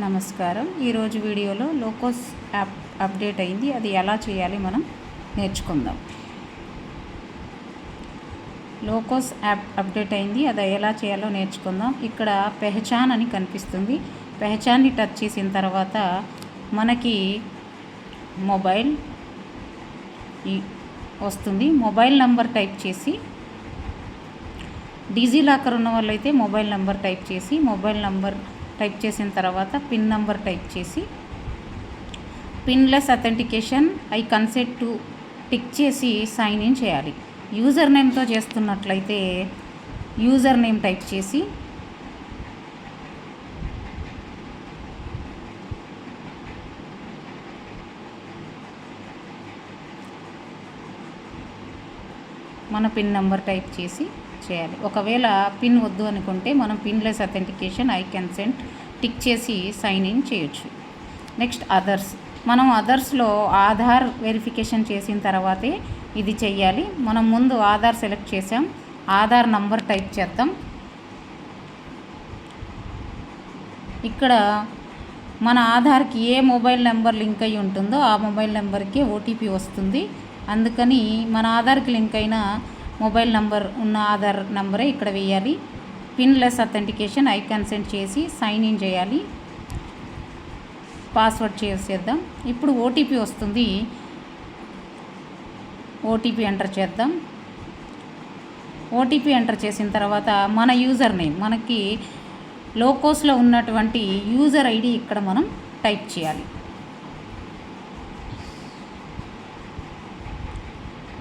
నమస్కారం. ఈరోజు వీడియోలో లోకోస్ యాప్ అప్డేట్ అయింది. అది ఎలా చేయాలి మనం నేర్చుకుందాం. లోకోస్ యాప్ అప్డేట్ అయింది. అది ఎలా చేయాలో నేర్చుకుందాం. ఇక్కడ పెహచాన్ అని కనిపిస్తుంది. పెహచాన్ని టచ్ చేసిన తర్వాత మనకి మొబైల్ వస్తుంది. మొబైల్ నంబర్ టైప్ చేసి డిజీ లాకర్ ఉన్న వాళ్ళైతే మొబైల్ నంబర్ టైప్ చేసి మొబైల్ నంబర్ టైప్ చేసిన తర్వాత పిన్ నంబర్ టైప్ చేసి pinless authentication I consent to tick చేసి సైన్ ఇన్ చేయాలి. యూజర్ నేమ్తో చేస్తున్నట్లయితే యూజర్ నేమ్ టైప్ చేసి మన పిన్ నెంబర్ టైప్ చేసి చేయాలి. ఒకవేళ పిన్ వద్దు అనుకుంటే మనం pinless authentication I consent tick చేసి సైన్ ఇన్ చేయొచ్చు. నెక్స్ట్ అదర్స్ మనం అదర్స్లో ఆధార్ వెరిఫికేషన్ చేసిన తర్వాతే ఇది చెయ్యాలి. మనం ముందు ఆధార్ సెలెక్ట్ చేసాం ఆధార్ నంబర్ టైప్ చేద్దాం. ఇక్కడ మన ఆధార్కి ఏ మొబైల్ నెంబర్ లింక్ అయి ఉంటుందో ఆ మొబైల్ నెంబర్కి ఓటీపీ వస్తుంది. అందుకని మన ఆధార్కి లింక్ అయిన మొబైల్ నంబర్ ఉన్న ఆధార్ నంబరే ఇక్కడ వేయాలి. పిన్లెస్ అథెంటికేషన్ ఐ కన్సెంట్ చేసి సైన్ ఇన్ చేయాలి. పాస్వర్డ్ చేసేద్దాం ఇప్పుడు ఓటీపీ వస్తుంది. ఓటీపీ ఎంటర్ చేద్దాం. ఓటీపీ ఎంటర్ చేసిన తర్వాత మన యూజర్ నేమ్ మనకి లోకోస్లో ఉన్నటువంటి యూజర్ ఐడి ఇక్కడ మనం టైప్ చేయాలి.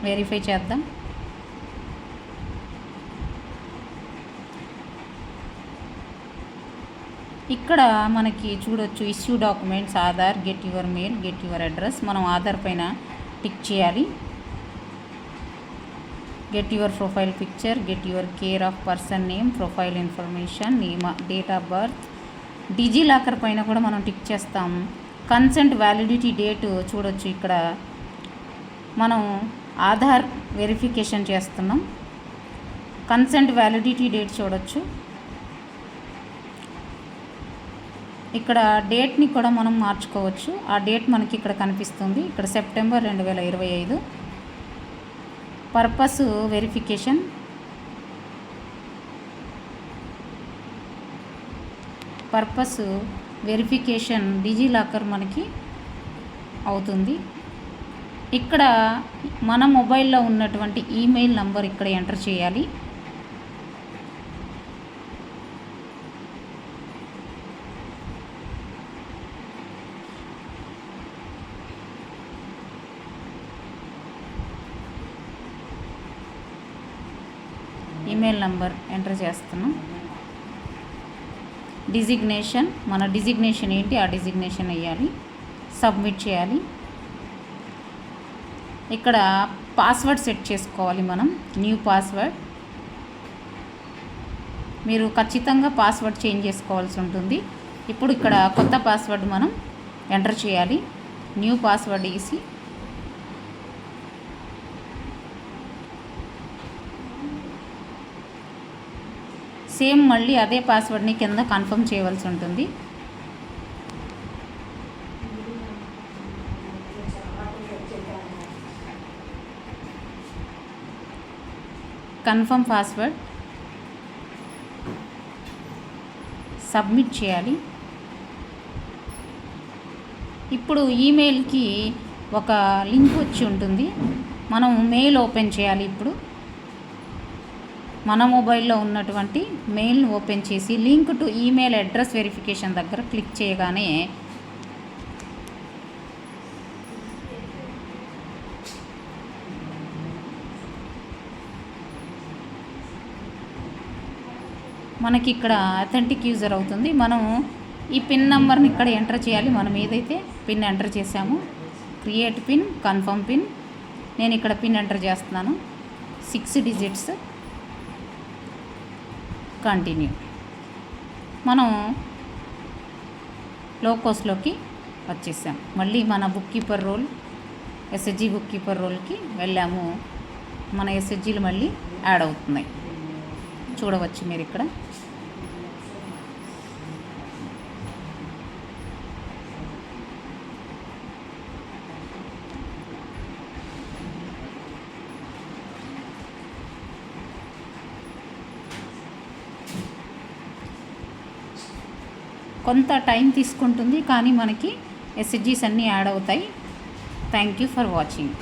వెరిఫై చేద్దాం. ఇక్కడ మనకి చూడొచ్చు issue documents Aadhaar get your mail get your address మనం ఆధార్ పైన టిక్ చేయాలి. Get your profile picture get your care of person name profile information name date of birth DigiLocker పైన కూడా మనం టిక్ చేస్తాం. కన్సెంట్ వ్యాలిడిటీ డేట్ చూడొచ్చు ఇక్కడ. మనం ఆధార్ వెరిఫికేషన్ చేస్తున్నాం. కన్సెంట్ వ్యాలిడిటీ డేట్ చూడొచ్చు. ఇక్కడ డేట్ని కూడా మనం మార్చుకోవచ్చు. ఆ డేట్ మనకి ఇక్కడ కనిపిస్తుంది. ఇక్కడ సెప్టెంబర్ రెండు వేల ఇరవై ఐదు. Purpose verification purpose verification DigiLocker మనకి అవుతుంది. ఇక్కడ మన మొబైల్లో ఉన్నటువంటి ఈమెయిల్ నంబర్ ఇక్కడ ఎంటర్ చేయాలి. ఈమెయిల్ నంబర్ ఎంటర్ చేస్తున్నాం. డిజిగ్నేషన్ మన డిజిగ్నేషన్ ఏంటి? ఆ డిజిగ్నేషన్ వేయాలి. సబ్మిట్ చేయాలి. ఇక్కడ పాస్వర్డ్ సెట్ చేసుకోవాలి మనం. New password. మీరు ఖచ్చితంగా పాస్వర్డ్ చేంజ్ చేసుకోవాల్సి ఉంటుంది. ఇప్పుడు ఇక్కడ కొత్త పాస్వర్డ్ మనం ఎంటర్ చేయాలి. న్యూ పాస్వర్డ్ వేసి సేమ్ మళ్ళీ అదే పాస్వర్డ్ని కింద కన్ఫర్మ్ చేయవలసి ఉంటుంది. కన్ఫర్మ్ పాస్వర్డ్ సబ్మిట్ చేయాలి. ఇప్పుడు ఈమెయిల్కి ఒక లింక్ వచ్చి ఉంటుంది. మనం మెయిల్ ఓపెన్ చేయాలి ఇప్పుడు. మన మొబైల్లో ఉన్నటువంటి మెయిల్ని ఓపెన్ చేసి link to email address verification దగ్గర క్లిక్ చేయగానే మనకి ఇక్కడ అథెంటిక్ యూజర్ అవుతుంది. మనం ఈ పిన్ నెంబర్ని ఇక్కడ ఎంటర్ చేయాలి. మనం ఏదైతే పిన్ ఎంటర్ చేసామో క్రియేట్ పిన్ కన్ఫర్మ్ పిన్ నేను ఇక్కడ పిన్ ఎంటర్ చేస్తున్నాను. Six digits continue. మనం లోకోస్లోకి వచ్చేసాం. మళ్ళీ మన book keeper role SHG book keeper రోల్కి వెళ్ళాము. మన ఎస్హెచ్జీలు మళ్ళీ యాడ్ అవుతున్నాయి. చూడవచ్చు మీరు ఇక్కడ కొంత టైం తీసుకుంటుంది కానీ మనకి ఎస్హెచ్జీస్ అన్నీ యాడ్ అవుతాయి. Thank you for watching